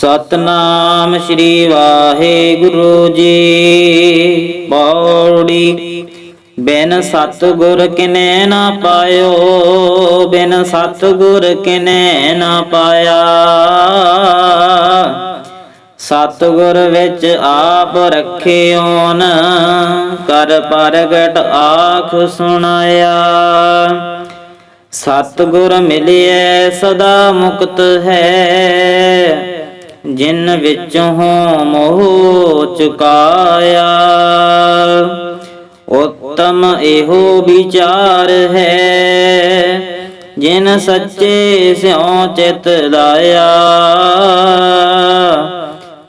ਸਤਨਾਮ ਸ੍ਰੀ ਵਾਹਿਗੁਰੂ ਜੀ। ਪੌੜੀ ਬਿਨ ਸਤਿਗੁਰ ਕਿਨੈ ਨਾ ਪਾਇਓ, ਬਿਨ ਸਤਿਗੁਰ ਕਿਨੈ ਨਾ ਪਾਇਆ। ਸਤਿਗੁਰ ਵਿੱਚ ਆਪ ਰੱਖਿਓਨ ਕਰ ਪ੍ਰਗਟ ਆਖ ਸੁਣਾਇਆ। ਸਤਿਗੁਰ ਮਿਲਿਐ, ਸਦਾ ਮੁਕਤ ਹੈ। ਜਿਨ ਵਿੱਚੋਂ ਮੋਹ ਚੁਕਾਇਆ ਉਤਮ ਇਹੋ ਵਿਚਾਰ ਹੈ, ਜਿਨ ਸੱਚੇ ਸਿਉ ਚਿਤ ਲਾਇਆ।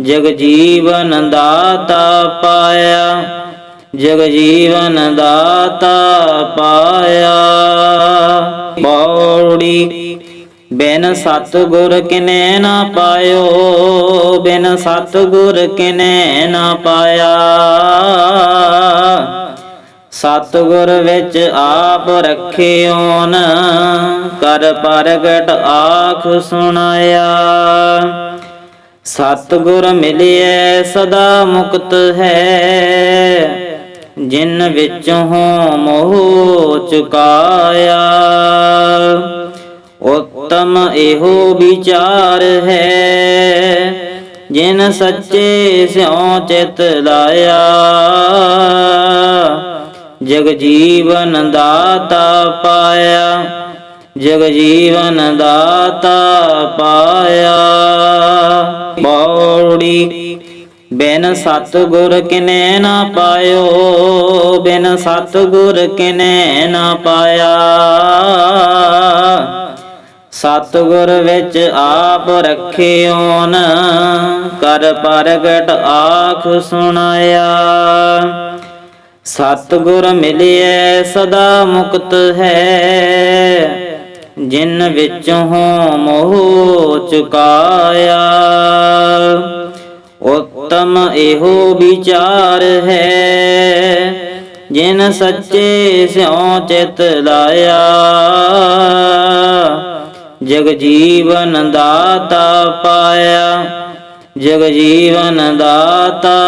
ਜਗ ਜੀਵਨ ਦਾਤਾ ਪਾਇਆ, ਜਗ ਜੀਵਨ ਦਾਤਾ ਪਾਇਆ। ਬੌੜੀ ਬਿਨ ਸਤਿਗੁਰ ਕਿਨੇ ਨਾ ਪਾਇਓ, ਬਿਨ ਸਤਿਗੁਰ ਕਿਨੈ ਨਾ ਪਾਇਆ। ਸਤਿਗੁਰ ਵਿੱਚ ਆਪ ਰੱਖਿਓਨ, ਕਰ ਪ੍ਰਗਟ ਆਖ ਸੁਣਾਇਆ। ਸਤਿਗੁਰ ਮਿਲਿਐ, ਸਦਾ ਮੁਕਤ ਹੈ। ਜਿਨ ਵਿੱਚੋਂ ਮੋਹ ਚੁਕਾਇਆ। ਉਤਮ ਇਹੋ ਵਿਚਾਰ ਹੈ। ਜਿਨ ਸੱਚੇ ਸਿਉ ਚਿਤ ਲਾਇਆ, ਜਗ ਜੀਵਨ ਦਾਤਾ ਪਾਇਆ, ਜਗ ਜੀਵਨ ਦਾਤਾ ਪਾਇਆ। ਬੌੜੀ, ਬਿਨ ਸਤਿਗੁਰ ਕਿਨੇ ਨਾ ਪਾਇਓ, ਬਿਨ ਸਤਿਗੁਰ ਕਿਨੇ ਨਾ ਪਾਇਆ। ਸਤਿਗੁਰ ਵਿੱਚ ਆਪ ਰੱਖਿਓਨ, ਕਰ ਪ੍ਰਗਟ ਆਖ ਸੁਣਾਇਆ। ਸਤਿਗੁਰ ਮਿਲਿਐ ਸਦਾ ਮੁਕਤ ਹੈ, ਜਿਨ ਵਿੱਚੋਂ ਮੋਹ ਚੁਕਾਇਆ। ਉਤਮ ਇਹੋ ਵਿਚਾਰ ਹੈ, ਜਿਨ ਸੱਚੇ ਸਿਉ ਚਿਤ ਲਾਇਆ। ਜਗ ਜੀਵਨ ਦਾਤਾ ਪਾਇਆ ਜਗ ਜੀਵਨ ਦਾਤਾ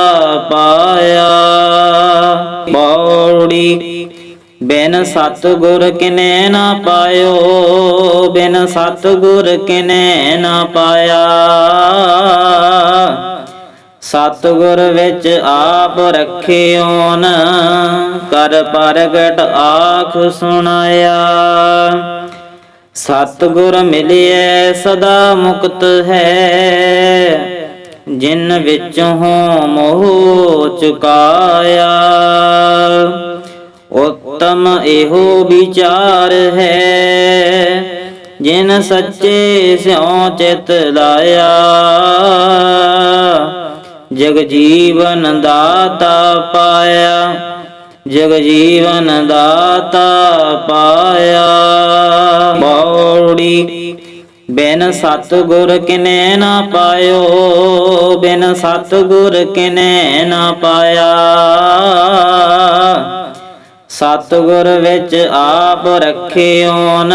ਪਾਇਆ। ਪੌੜੀ, ਬਿਨ ਸਤਿਗੁਰ ਕਿਨੇ ਨਾ ਪਾਇਓ, ਬਿਨ ਸਤਿਗੁਰ ਕਿਨੇ ਨਾ ਪਾਇਆ। ਸਤਿਗੁਰ ਵਿੱਚ ਆਪ ਰੱਖਿਓਨ ਕਰ ਪ੍ਰਗਟ ਆਖ ਸੁਣਾਇਆ। ਸਤਿਗੁਰ ਮਿਲਿਐ ਸਦਾ ਮੁਕਤ ਹੈ। ਜਿਨ ਵਿੱਚੋਂ ਮੋਹ ਚੁਕਾਇਆ, ਉਤਮ ਇਹੋ ਵਿਚਾਰ ਹੈ। ਜਿਨ ਸੱਚੇ ਸਿਉ ਚਿਤ ਲਾਇਆ, ਜਗ ਜੀਵਨ ਦਾਤਾ ਪਾਇਆ ਜਗ ਜੀਵਨ ਦਾਤਾ ਪਾਇਆ। ਬੌੜੀ, ਬਿਨ ਸਤਿਗੁਰ ਕਿਨੇ ਨਾ ਪਾਇਓ, ਬਿਨ ਸਤਿਗੁਰ ਕਿਨੇ ਨਾ ਪਾਇਆ। ਸਤਿਗੁਰ ਵਿੱਚ ਆਪ ਰੱਖਿਓਨ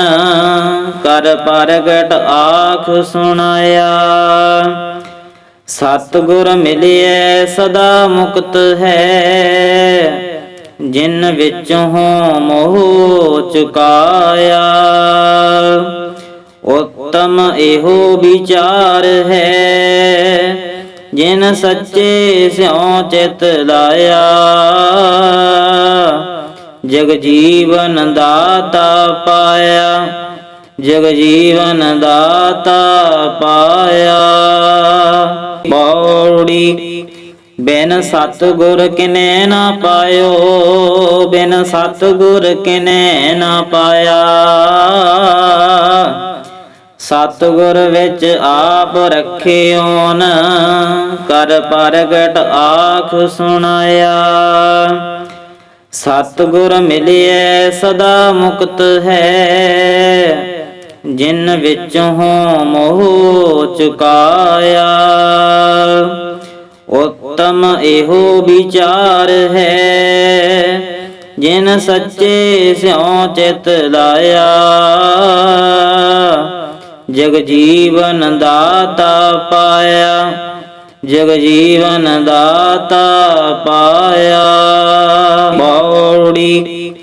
ਕਰ ਪ੍ਰਗਟ ਆਖ ਸੁਣਾਇਆ। ਸਤਿਗੁਰ ਮਿਲਿਐ, ਸਦਾ ਮੁਕਤ ਹੈ। ਜਿਨ ਵਿੱਚੋਂ ਮੋਹ ਚੁਕਾਇਆ, ਉਤਮ ਇਹੋ ਵਿਚਾਰ ਹੈ। ਜਿਨ ਸੱਚੇ ਸਿਉ ਚਿਤ ਲਾਇਆ, ਜਗ ਜੀਵਨ ਦਾਤਾ ਪਾਇਆ, ਜਗ ਜੀਵਨ ਦਾਤਾ ਪਾਇਆ। ਬੌੜੀ ਬਿਨ ਸਤਿਗੁਰ ਕਿਨੇ ਨਾ ਪਾਇਓ, ਬਿਨ ਸਤਿਗੁਰ ਕਿਨੈ ਨਾ ਪਾਇਆ। ਸਤਿਗੁਰ ਵਿੱਚ ਆਪ ਰੱਖਿਓਨ, ਕਰ ਪ੍ਰਗਟ ਆਖ ਸੁਣਾਇਆ। ਸਤਿਗੁਰ ਮਿਲਿਐ ਸਦਾ ਮੁਕਤ ਹੈ, ਜਿਨ ਵਿੱਚੋਂ ਮੋਹ ਚੁਕਾਇਆ। ਉਤਮ ਇਹੋ ਵਿਚਾਰ ਹੈ। ਜਿਨ ਸੱਚੇ ਸਿਉ ਚਿਤ ਲਾਇਆ, ਜਗ ਜੀਵਨ ਦਾਤਾ ਪਾਇਆ, ਜਗ ਜੀਵਨ ਦਾਤਾ ਪਾਇਆ। ਬੌੜੀ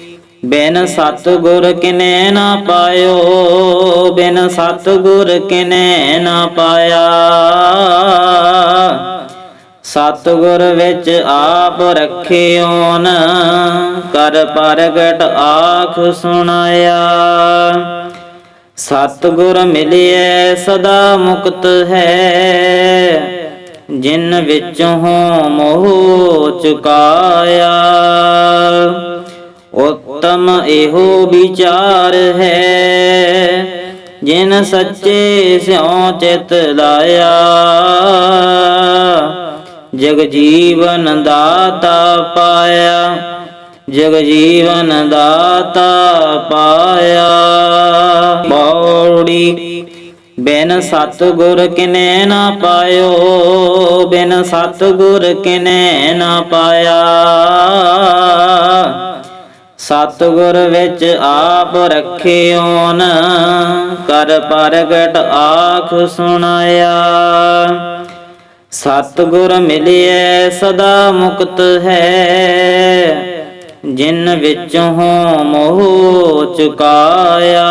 ਬਿਨ ਸਤਿਗੁਰ ਕਿਨੇ ਨਾ ਪਾਇਓ, ਬਿਨ ਸਤਿਗੁਰ ਕਿਨੇ ਨਾ ਪਾਇਆ। ਸਤਿਗੁਰ ਵਿੱਚ ਆਪ ਰਖਿਓਨ, ਕਰ ਪ੍ਰਗਟ ਆਖ ਸੁਣਾਇਆ। ਸਤਿਗੁਰ ਮਿਲਿਐ ਸਦਾ ਮੁਕਤ ਹੈ, ਜਿਨ ਵਿੱਚੋਂ ਮੋਹ ਚੁਕਾਇਆ। ਉਤਮ ਇਹੋ ਵਿਚਾਰ ਹੈ, ਜਿਨ ਸੱਚੇ ਸਿਉ ਚਿਤ ਲਾਇਆ। ਜਗ ਜੀਵਨ ਦਾਤਾ ਪਾਇਆ, ਜਗ ਜੀਵਨ ਦਾਤਾ ਪਾਇਆ। ਬੌੜੀ, ਬਿਨ ਸਤਿਗੁਰ ਕਿਨੇ ਨਾ ਪਾਇਓ, ਬਿਨ ਸਤਿਗੁਰ ਕਿਨੇ ਨਾ ਪਾਇਆ। ਸਤਿਗੁਰ ਵਿੱਚ ਆਪ ਰਖਿਓਨ ਕਰ ਪ੍ਰਗਟ ਆਖ ਸੁਣਾਇਆ। ਸਤਿਗੁਰ ਮਿਲਿਐ ਸਦਾ ਮੁਕਤ ਹੈ। ਜਿਨ ਵਿੱਚੋਂ ਮੋਹ ਚੁਕਾਇਆ,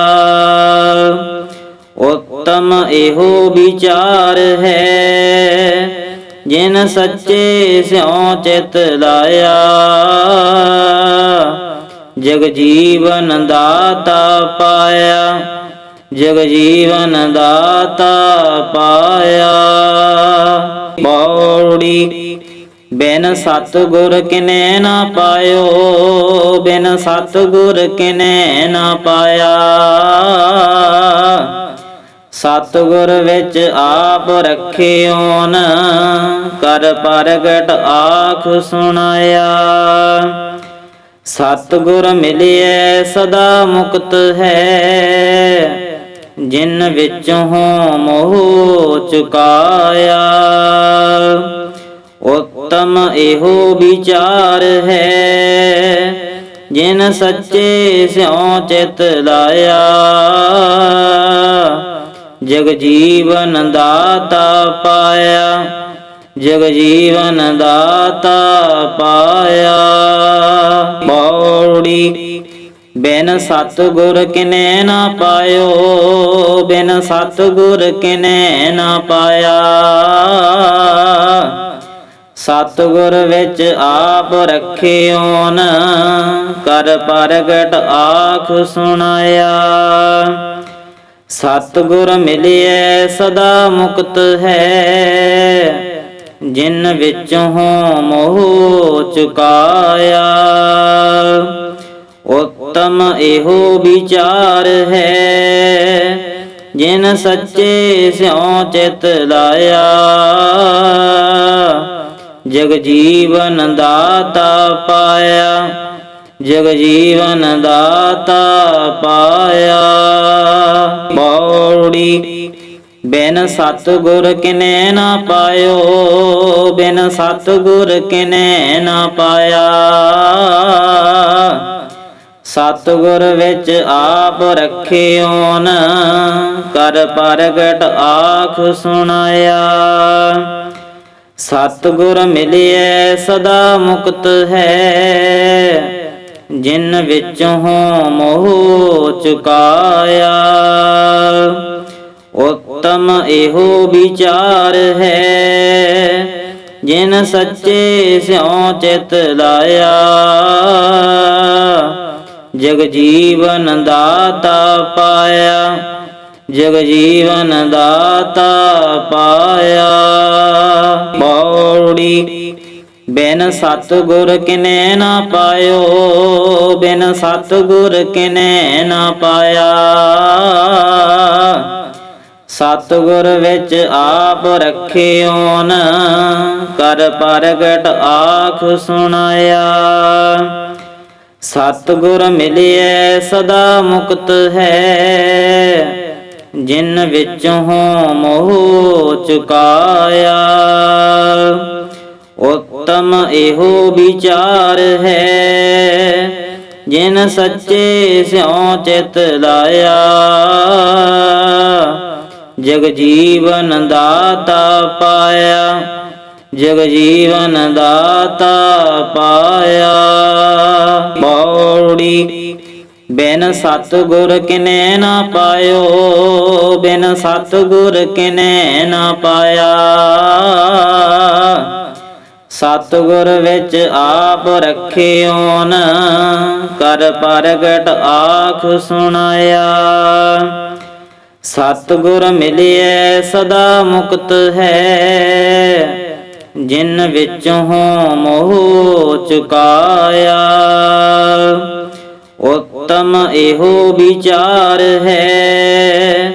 ਉਤਮ ਇਹੋ ਵਿਚਾਰ ਹੈ। ਜਿਨ ਸੱਚੇ ਸਿਉ ਚਿਤ ਲਾਇਆ ਜਗ ਜੀਵਨ ਦਾਤਾ ਪਾਇਆ ਜਗ ਜੀਵਨ ਦਾਤਾ ਪਾਇਆ। ਬੌੜੀ, ਬਿਨ ਸਤਿਗੁਰ ਕਿਨੇ ਨਾ ਪਾਇਓ, ਬਿਨ ਸਤਿਗੁਰ ਕਿਨੇ ਨਾ ਪਾਇਆ। ਸਤਿਗੁਰ ਵਿੱਚ ਆਪ ਰਖਿਓਨ ਕਰ ਪ੍ਰਗਟ ਆਖ ਸੁਣਾਇਆ। ਸਤਿਗੁਰ ਮਿਲਿਐ, ਸਦਾ ਮੁਕਤ ਹੈ। ਜਿਨ ਵਿੱਚੋਂ ਮੋਹ ਚੁਕਾਇਆ, ਉਤਮ ਇਹੋ ਵਿਚਾਰ ਹੈ। ਜਿਨ ਸੱਚੇ ਸਿਉ ਚਿਤ ਲਾਇਆ, ਜਗ ਜੀਵਨ ਦਾਤਾ ਪਾਇਆ, ਜਗ ਜੀਵਨ ਦਾਤਾ ਪਾਇਆ। ਬੌੜੀ ਬਿਨ ਸਤਿਗੁਰ ਕਿਨੇ ਨਾ ਪਾਇਓ, ਬਿਨ ਸਤਿਗੁਰ ਕਿਨੇ ਨਾ ਪਾਇਆ। ਸਤਿਗੁਰ ਵਿੱਚ ਆਪ ਰਖਿਓਨ ਕਰ ਪ੍ਰਗਟ ਆਖ ਸੁਣਾਇਆ। ਸਤਿਗੁਰ ਮਿਲਿਐ ਸਦਾ ਮੁਕਤ ਹੈ, ਜਿਨ ਵਿੱਚੋਂ ਮੋਹ ਚੁਕਾਇਆ। ਉਤਮ ਇਹੋ ਵਿਚਾਰ ਹੈ। ਜਿਨ ਸੱਚੇ ਸਿਉ ਚਿਤ ਲਾਇਆ, ਜਗ ਜੀਵਨ ਦਾਤਾ ਪਾਇਆ, ਜਗ ਜੀਵਨ ਦਾਤਾ ਪਾਇਆ। ਬੌੜੀ ਬਿਨ ਸਤਿਗੁਰ ਕਿਨੇ ਨਾ ਪਾਇਓ, ਬਿਨ ਸਤਿਗੁਰ ਕਿਨੇ ਨਾ ਪਾਇਆ। ਸਤਿਗੁਰ ਵਿੱਚ ਆਪ ਰਖਿਓਨ, ਕਰ ਪ੍ਰਗਟ ਆਖ ਸੁਣਾਇਆ। ਸਤਿਗੁਰ ਮਿਲਿਐ ਸਦਾ ਮੁਕਤ ਹੈ, ਜਿਨ ਵਿੱਚੋਂ ਮੋਹ ਚੁਕਾਇਆ। ਉਤਮ ਇਹੋ ਵਿਚਾਰ ਹੈ, ਜਿਨ ਸੱਚੇ ਸਿਉ ਚਿਤ ਲਾਇਆ। ਜਗ ਜੀਵਨ ਦਾਤਾ ਪਾਇਆ ਜਗ ਜੀਵਨ ਦਾਤਾ ਪਾਇਆ। ਬੌੜੀ, ਬਿਨ ਸਤਿਗੁਰ ਕਿਨੇ ਨਾ ਪਾਇਓ, ਬਿਨ ਸਤਿਗੁਰ ਕਿਨੇ ਨਾ ਪਾਇਆ। ਸਤਿਗੁਰ ਵਿੱਚ ਆਪ ਰਖਿਓਨ ਕਰ ਪ੍ਰਗਟ ਆਖ ਸੁਣਾਇਆ। ਸਤਿਗੁਰ ਮਿਲਿਐ ਸਦਾ ਮੁਕਤ ਹੈ। ਜਿਨ ਵਿੱਚੋਂ ਮੋਹ ਚੁਕਾਇਆ, ਉਤਮ ਇਹੋ ਵਿਚਾਰ ਹੈ। ਜਿਨ ਸੱਚੇ ਸਿਉ ਚਿਤ ਲਾਇਆ, ਜਗ ਜੀਵਨ ਦਾਤਾ ਪਾਇਆ ਜਗ ਜੀਵਨ ਦਾਤਾ ਪਾਇਆ। ਬੌੜੀ ਬਿਨ ਸਤ ਗੁਰ ਕਿਨੇ ਨਾ ਪਾਇਓ, ਬਿਨ ਸਤ ਗੁਰ ਕਿਨੇ ਨਾ ਪਾਇਆ। ਸਤ ਗੁਰ ਵਿੱਚ ਆਪ ਰੱਖਿਓਨ ਕਰ ਪ੍ਰਗਟ ਆਖ ਸੁਣਾਇਆ। ਸਤ ਗੁਰ ਮਿਲਿਐ, ਸਦਾ ਮੁਕਤ ਹੈ। ਜਿਨ ਵਿੱਚੋਂ ਮੋਹ ਚੁਕਾਇਆ। ਉਤਮ ਇਹੋ ਵਿਚਾਰ ਹੈ,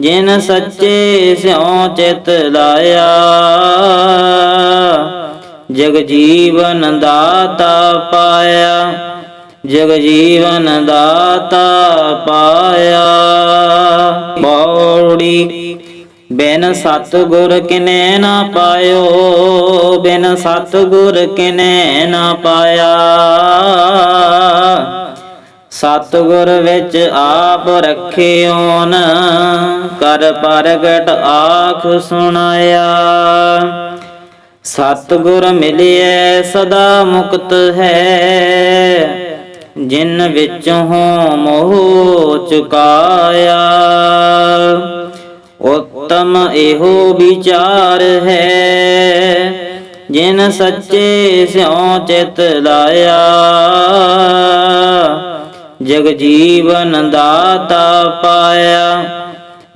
ਜਿਨ ਸੱਚੇ ਸਿਉ ਚਿਤ ਲਾਇਆ। ਜਗ ਜੀਵਨ ਦਾਤਾ ਪਾਇਆ, ਜਗ ਜੀਵਨ ਦਾਤਾ ਪਾਇਆ। ਬੌੜੀ ਬਿਨ ਸਤਗੁਰ ਕਿਨੇ ਨਾ ਪਾਇਓ, ਬਿਨ ਸਤ ਗੁਰ ਕਿਨੇ ਨਾ ਪਾਇਆ। ਸਤ ਗੁਰ ਵਿੱਚ ਆਪ ਰੱਖਿਓਨ ਕਰ ਪ੍ਰਗਟ ਆਖ ਸੁਣਾਇਆ। ਸਤ ਮਿਲਿਐ ਸਦਾ ਮੁਕਤ ਹੈ, ਜਿਨ ਵਿੱਚੋਂ ਮੋਹ ਚੁਕਾਇਆ। ਉਤਮ ਇਹੋ ਵਿਚਾਰ ਹੈ। ਜਿਨ ਸੱਚੇ ਸਿਉ ਚਿਤ ਲਾਇਆ, ਜਗ ਜੀਵਨ ਦਾਤਾ ਪਾਇਆ,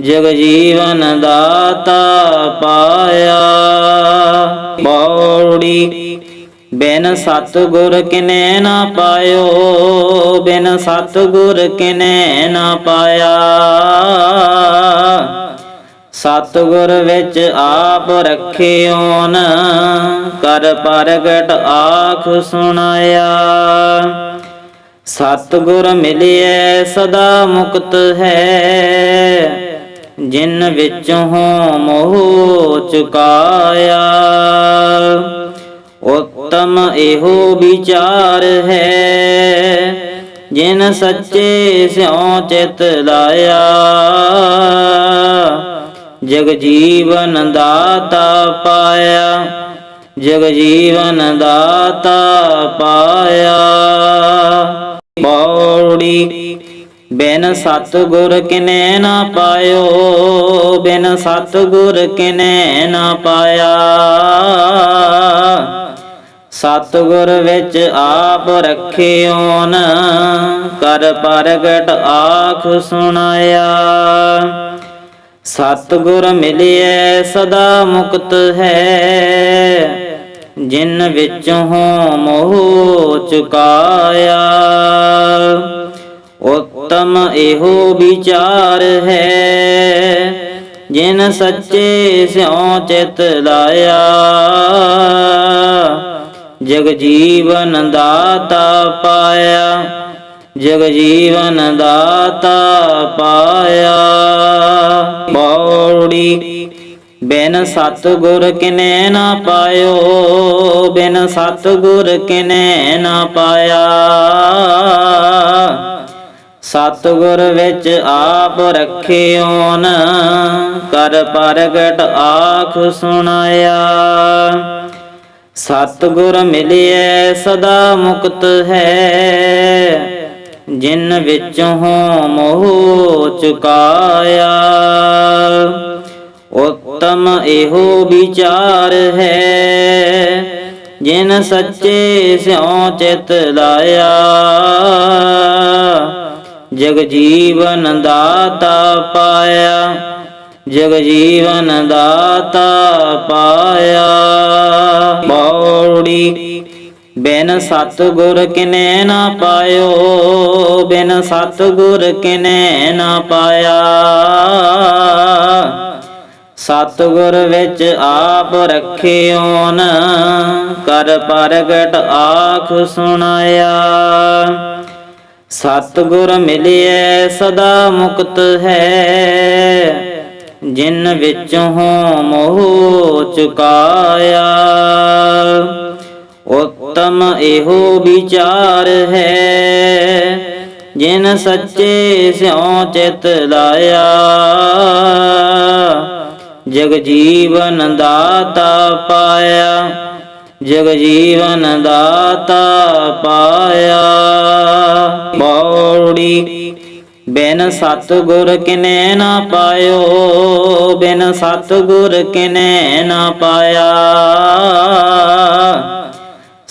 ਜਗ ਜੀਵਨ ਦਾਤਾ ਪਾਇਆ। ਬੌੜੀ ਬਿਨ ਸਤ ਗੁਰ ਕਿਨੇ ਨਾ ਪਾਇਓ, ਬਿਨ ਸਤ ਗੁਰ ਕਿਨੇ ਨਾ ਪਾਇਆ। ਸਤਗੁਰ ਵਿੱਚ ਆਪ ਰੱਖਿਓਨ, ਕਰ ਪ੍ਰਗਟ ਆਖ ਸੁਣਾਇਆ। ਸਤ ਮਿਲਿਐ ਸਦਾ ਮੁਕਤ ਹੈ, ਜਿਨ ਵਿੱਚੋਂ ਮੋਹ ਚੁਕਾਇਆ। ਉਤਮ ਇਹੋ ਵਿਚਾਰ ਹੈ, ਜਿਨ ਸੱਚੇ ਸਿਉ ਚਿਤ ਲਾਇਆ। ਜਗ ਜੀਵਨ ਦਾਤਾ ਪਾਇਆ, ਜਗ ਜੀਵਨ ਦਾਤਾ ਪਾਇਆ। ਬੌੜੀ, ਬਿਨ ਸਤਗੁਰ ਕਿਨੇ ਨਾ ਪਾਇਓ, ਬਿਨ ਸਤਗੁਰ ਕਿਨੇ ਨਾ ਪਾਇਆ। ਸਤਗੁਰ ਵਿੱਚ ਆਪ ਰੱਖਿਓਨ ਕਰ ਪ੍ਰਗਟ ਆਖ ਸੁਣਾਇਆ। ਸਤ ਗੁਰ ਮਿਲਿਐ ਸਦਾ ਮੁਕਤ ਹੈ। ਜਿਨ ਵਿੱਚੋਂ ਮੋਹ ਚੁਕਾਇਆ, ਉਤਮ ਇਹੋ ਵਿਚਾਰ ਹੈ। ਜਿਨ ਸੱਚੇ ਸਿਉ ਚਿਤ ਲਾਇਆ ਜਗ ਜੀਵਨ ਦਾਤਾ ਪਾਇਆ। ਜਗ ਜੀਵਨ ਦਾਤਾ ਪਾਇਆ। ਬੌੜੀ ਬਿਨ ਸਤ ਗੁਰ ਕਿਨੇ ਨਾ ਪਾਇਓ, ਬਿਨ ਸਤ ਗੁਰ ਕਿਨੇ ਨਾ ਪਾਇਆ। ਸਤ ਗੁਰ ਵਿੱਚ ਆਪ ਰੱਖਿਓਨ ਕਰ ਪ੍ਰਗਟ ਆਖ ਸੁਣਾਇਆ। ਸਤ ਗੁਰ ਮਿਲਿਐ, ਸਦਾ ਮੁਕਤ ਹੈ। ਜਿਨ ਵਿੱਚੋਂ ਮੋਹ ਚੁਕਾਇਆ, ਉਤਮ ਇਹੋ ਵਿਚਾਰ ਹੈ। ਜਿਨ ਸੱਚੇ ਸਿਉ ਚਿਤ ਲਾਇਆ, ਜਗ ਜੀਵਨ ਦਾਤਾ ਪਾਇਆ, ਜਗ ਜੀਵਨ ਦਾਤਾ ਪਾਇਆ। ਬੌੜੀ ਬਿਨ ਸਤ ਗੁਰ ਕਿਨੇ ਨਾ ਪਾਇਓ, ਬਿਨ ਸਤ ਗੁਰ ਕਿਨੇ ਨਾ ਪਾਇਆ। ਸਤ ਗੁਰ ਵਿੱਚ ਆਪ ਰੱਖਿਓਨ ਕਰ ਪ੍ਰਗਟ ਆਖ ਸੁਣਾਇਆ। ਸਤ ਗੁਰ ਮਿਲਿਐ ਸਦਾ ਮੁਕਤ ਹੈ, ਜਿਨ ਵਿੱਚੋਂ ਮੋਹ ਚੁਕਾਇਆ। ਉਤਮ ਇਹੋ ਵਿਚਾਰ ਹੈ। ਜਿਨ ਸੱਚੇ ਸਿਉ ਚਿਤ ਲਾਇਆ, ਜਗ ਜੀਵਨ ਦਾਤਾ ਪਾਇਆ, ਜਗ ਜੀਵਨ ਦਾਤਾ ਪਾਇਆ। ਪੌੜੀ ਬਿਨ ਸਤਿਗੁਰ ਕਿਨੇ ਨਾ ਪਾਇਓ, ਬਿਨ ਸਤਿਗੁਰ ਕਿਨੇ ਨਾ ਪਾਇਆ।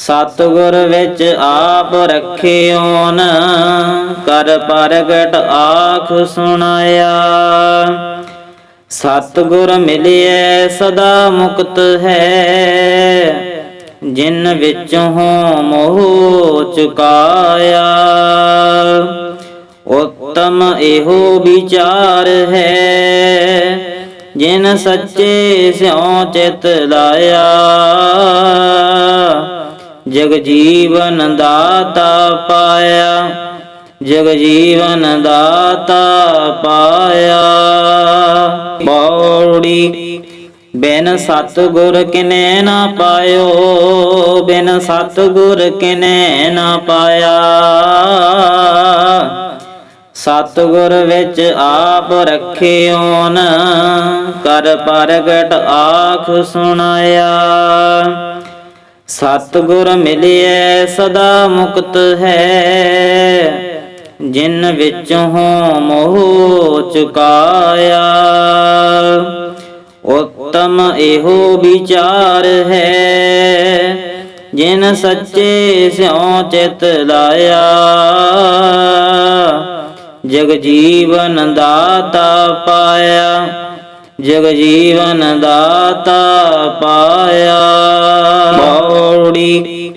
ਸਤਿਗੁਰ ਵਿੱਚ ਆਪ ਰੱਖਿਓਨ, ਕਰ ਪ੍ਰਗਟ ਆਖ ਸੁਣਾਇਆ। ਸਤਿਗੁਰ ਮਿਲਿਐ ਸਦਾ ਮੁਕਤ ਹੈ, ਜਿਨ ਵਿੱਚੋਂ ਮੋਹ ਚੁਕਾਇਆ। ਉਤਮ ਇਹੋ ਵਿਚਾਰ ਹੈ, ਜਿਨ ਸੱਚੇ ਸਿਉ ਚਿਤ ਲਾਇਆ। ਜਗ ਜੀਵਨ ਦਾਤਾ ਪਾਇਆ ਜਗ ਜੀਵਨ ਦਾਤਾ ਪਾਇਆ। ਪੌੜੀ, ਬਿਨ ਸਤਿਗੁਰ ਕਿਨੇ ਨਾ ਪਾਇਓ, ਬਿਨ ਸਤਿਗੁਰ ਕਿਨੇ ਨਾ ਪਾਇਆ। ਸਤਿਗੁਰ ਵਿੱਚ ਆਪ ਰੱਖਿਓਨ ਕਰ ਪ੍ਰਗਟ ਆਖ ਸੁਣਾਇਆ। ਸਤਿਗੁਰ ਮਿਲਿਐ ਸਦਾ ਮੁਕਤ ਹੈ। ਜਿਨ ਵਿੱਚੋਂ ਮੋਹ ਚੁਕਾਇਆ, ਉਤਮ ਇਹੋ ਵਿਚਾਰ ਹੈ। ਜਿਨ ਸੱਚੇ ਸਿਉ ਚਿਤ ਲਾਇਆ, ਜਗ ਜੀਵਨ ਦਾਤਾ ਪਾਇਆ। ਜਗ ਜੀਵਨ ਦਾਤਾ ਪਾਇਆ। ਪੌੜੀ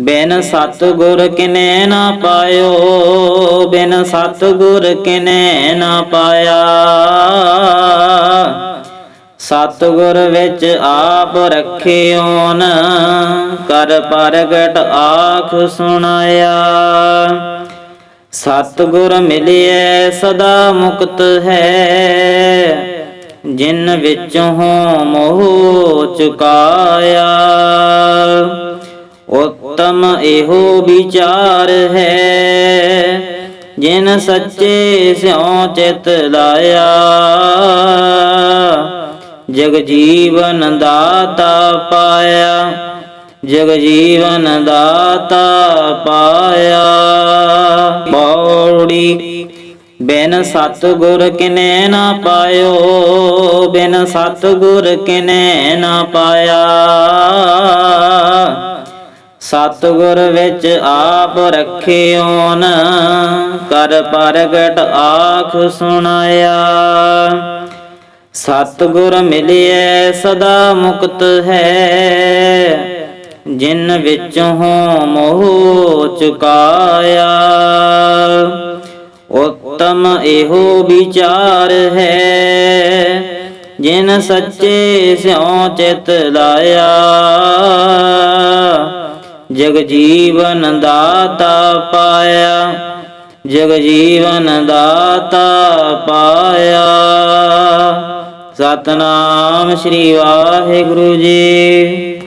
ਬਿਨ ਸਤਿਗੁਰ ਕਿਨੇ ਨਾ ਪਾਇਓ, ਬਿਨ ਸਤਿਗੁਰ ਕਿਨੇ ਨਾ ਪਾਇਆ। ਸਤਿਗੁਰ ਵਿੱਚ ਆਪ ਰੱਖਿਓਨ ਕਰ ਪ੍ਰਗਟ ਆਖ ਸੁਣਾਇਆ। ਸਤਿਗੁਰ ਮਿਲਿਐ, ਸਦਾ ਮੁਕਤ ਹੈ। ਜਿਨ ਵਿੱਚੋਂ ਮੋਹ ਚੁਕਾਇਆ, ਉਤਮ ਇਹੋ ਵਿਚਾਰ ਹੈ। ਜਿਨ ਸੱਚੇ ਸਿਉ ਚਿਤ ਲਾਇਆ ਜਗ ਜੀਵਨ ਦਾਤਾ ਪਾਇਆ ਜਗ ਜੀਵਨ ਦਾਤਾ ਪਾਇਆ। ਬੌੜੀ ਬਿਨ ਸਤਿਗੁਰ ਕਿਨੇ ਨਾ ਪਾਇਓ, ਬਿਨ ਸਤਿਗੁਰ ਕਿਨੈ ਨਾ ਪਾਇਆ। ਸਤਿਗੁਰ ਵਿੱਚ ਆਪ ਰੱਖਿਓਨ, ਕਰ ਪ੍ਰਗਟ ਆਖ ਸੁਣਾਇਆ। ਸਤਿਗੁਰ ਮਿਲਿਐ, ਸਦਾ ਮੁਕਤ ਹੈ। ਜਿਨ ਵਿੱਚੋਂ ਮੋਹ ਚੁਕਾਇਆ। ਉਤਮ ਇਹੋ ਵਿਚਾਰ ਹੈ। ਜਿਨ ਸੱਚੇ ਸਿਉ ਚਿਤ ਲਾਇਆ, ਜਗ ਜੀਵਨ ਦਾਤਾ ਪਾਇਆ, ਜਗ ਜੀਵਨ ਦਾਤਾ ਪਾਇਆ। ਸਤਨਾਮ ਸ੍ਰੀ ਵਾਹਿਗੁਰੂ ਜੀ।